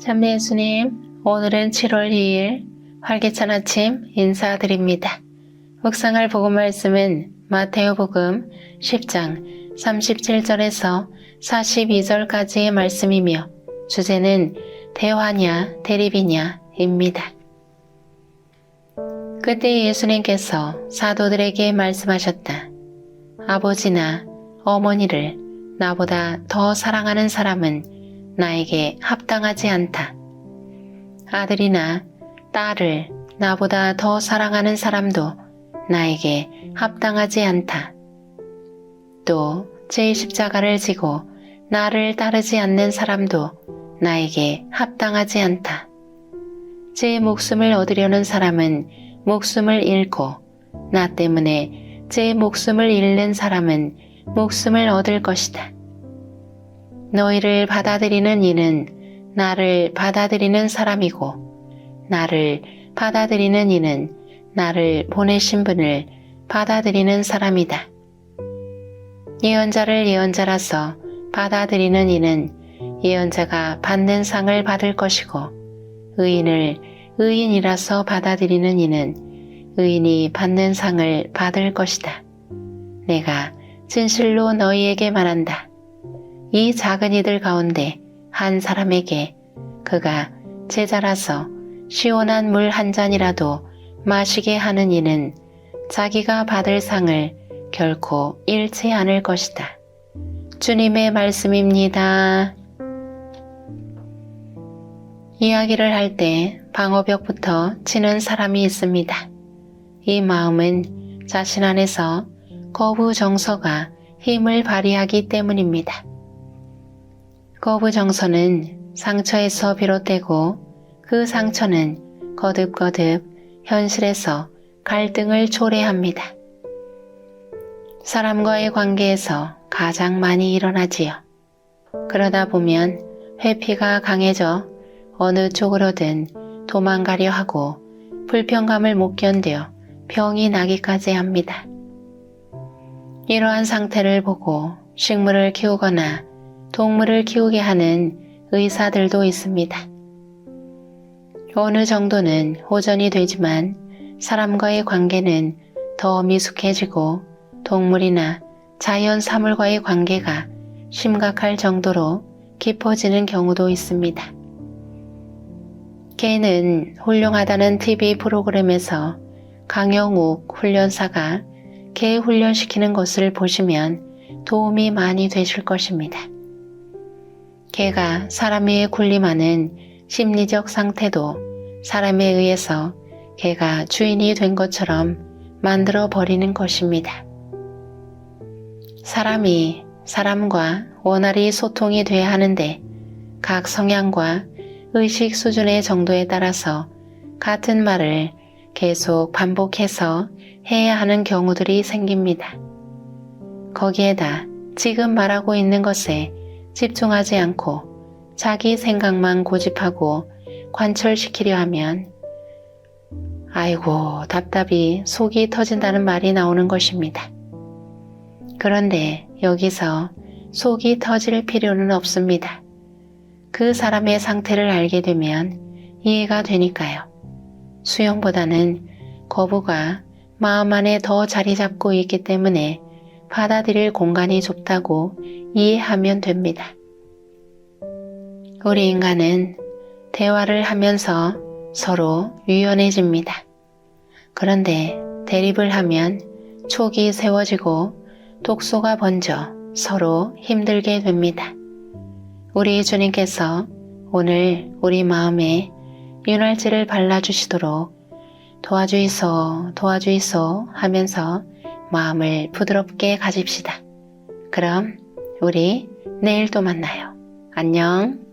참내 예수님, 오늘은 7월 2일 활기찬 아침 인사드립니다. 묵상할 복음 말씀은 마테오 복음 10장 37절에서 42절까지의 말씀이며 주제는 대화냐 대립이냐입니다. 그때 예수님께서 사도들에게 말씀하셨다. 아버지나 어머니를 나보다 더 사랑하는 사람은 나에게 합당하지 않다. 아들이나 딸을 나보다 더 사랑하는 사람도 나에게 합당하지 않다. 또제 십자가를 지고 나를 따르지 않는 사람도 나에게 합당하지 않다. 제 목숨을 얻으려는 사람은 목숨을 잃고 나 때문에 제 목숨을 잃는 사람은 목숨을 얻을 것이다. 너희를 받아들이는 이는 나를 받아들이는 사람이고 나를 받아들이는 이는 나를 보내신 분을 받아들이는 사람이다. 예언자를 예언자라서 받아들이는 이는 예언자가 받는 상을 받을 것이고 의인을 의인이라서 받아들이는 이는 의인이 받는 상을 받을 것이다. 내가 진실로 너희에게 말한다. 이 작은 이들 가운데 한 사람에게 그가 제자라서 시원한 물 한 잔이라도 마시게 하는 이는 자기가 받을 상을 결코 잃지 않을 것이다. 주님의 말씀입니다. 이야기를 할 때 방어벽부터 치는 사람이 있습니다. 이 마음은 자신 안에서 거부 정서가 힘을 발휘하기 때문입니다. 거부 정서는 상처에서 비롯되고 그 상처는 거듭거듭 현실에서 갈등을 초래합니다. 사람과의 관계에서 가장 많이 일어나지요. 그러다 보면 회피가 강해져 어느 쪽으로든 도망가려 하고 불평감을 못 견뎌 병이 나기까지 합니다. 이러한 상태를 보고 식물을 키우거나 동물을 키우게 하는 의사들도 있습니다. 어느 정도는 호전이 되지만 사람과의 관계는 더 미숙해지고 동물이나 자연 사물과의 관계가 심각할 정도로 깊어지는 경우도 있습니다. 개는 훌륭하다는 TV 프로그램에서 강영욱 훈련사가 개 훈련시키는 것을 보시면 도움이 많이 되실 것입니다. 개가 사람에 군림하는 심리적 상태도 사람에 의해서 개가 주인이 된 것처럼 만들어 버리는 것입니다. 사람이 사람과 원활히 소통이 돼야 하는데 각 성향과 의식 수준의 정도에 따라서 같은 말을 계속 반복해서 해야 하는 경우들이 생깁니다. 거기에다 지금 말하고 있는 것에 집중하지 않고 자기 생각만 고집하고 관철시키려 하면 아이고 답답이 속이 터진다는 말이 나오는 것입니다. 그런데 여기서 속이 터질 필요는 없습니다. 그 사람의 상태를 알게 되면 이해가 되니까요. 수용보다는 거부가 마음 안에 더 자리 잡고 있기 때문에 받아들일 공간이 좁다고 이해하면 됩니다. 우리 인간은 대화를 하면서 서로 유연해집니다. 그런데 대립을 하면 촉이 세워지고 독소가 번져 서로 힘들게 됩니다. 우리 주님께서 오늘 우리 마음에 윤활제를 발라주시도록 도와주이소, 도와주이소 하면서 마음을 부드럽게 가집시다. 그럼 우리 내일 또 만나요. 안녕.